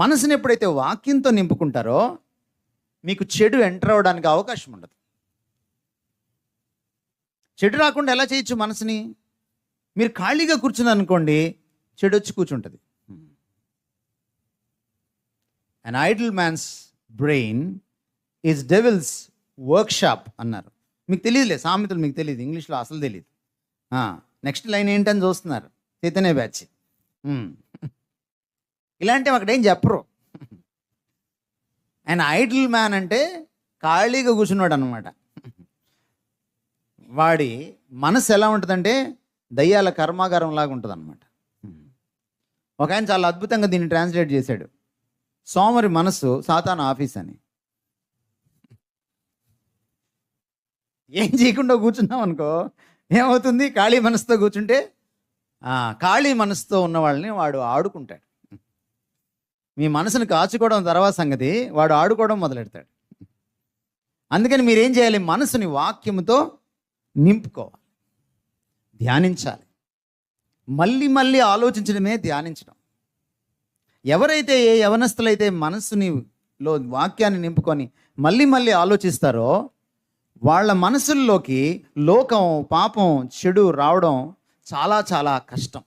మనసుని ఎప్పుడైతే వాక్యంతో నింపుకుంటారో మీకు చెడు ఎంటర్ అవ్వడానికి అవకాశం ఉండదు. చెడు రాకుండా ఎలా చేయొచ్చు మనసుని? మీరు ఖాళీగా కూర్చున్నారు అనుకోండి చెడు వచ్చి కూర్చుంటుంది. And idle man's brain is devil's workshop అన్నారు. మీకు తెలియదులే సామెతలు మీకు తెలియదు ఇంగ్లీష్లో అసలు తెలియదు నెక్స్ట్ లైన్ ఏంటని చూస్తున్నారు చైతన్య బ్యాచ్. ఇలాంటివి అక్కడ ఏం చెప్పరు. ఆయన ఐడిల్ మ్యాన్ అంటే ఖాళీగా కూర్చున్నాడు అనమాట వాడి మనసు ఎలా ఉంటుందంటే దయ్యాల కర్మాగారం లాగా ఉంటుంది అనమాట ఒక ఆయన చాలా అద్భుతంగా దీన్ని ట్రాన్స్లేట్ చేశాడు. సోమరి మనసు సాతాన ఆఫీస్ అని. ఏం చేయకుండా కూర్చున్నాం అనుకో ఏమవుతుంది? ఖాళీ మనసుతో కూర్చుంటే ఖాళీ మనసుతో ఉన్న వాళ్ళని వాడు ఆడుకుంటాడు. మీ మనసును కాచుకోవడం తర్వాత సంగతి వాడు ఆడుకోవడం మొదలెడతాడు. అందుకని మీరేం చేయాలి? మనసుని వాక్యముతో నింపుకోవాలి. ధ్యానించాలి. మళ్ళీ మళ్ళీ ఆలోచించడమే ధ్యానించడం. ఎవరైతే ఏ యవనస్తులైతే మనసుని లో వాక్యాన్ని నింపుకొని మళ్ళీ మళ్ళీ ఆలోచిస్తారో వాళ్ళ మనసుల్లోకి లోకం పాపం చెడు రావడం చాలా చాలా కష్టం.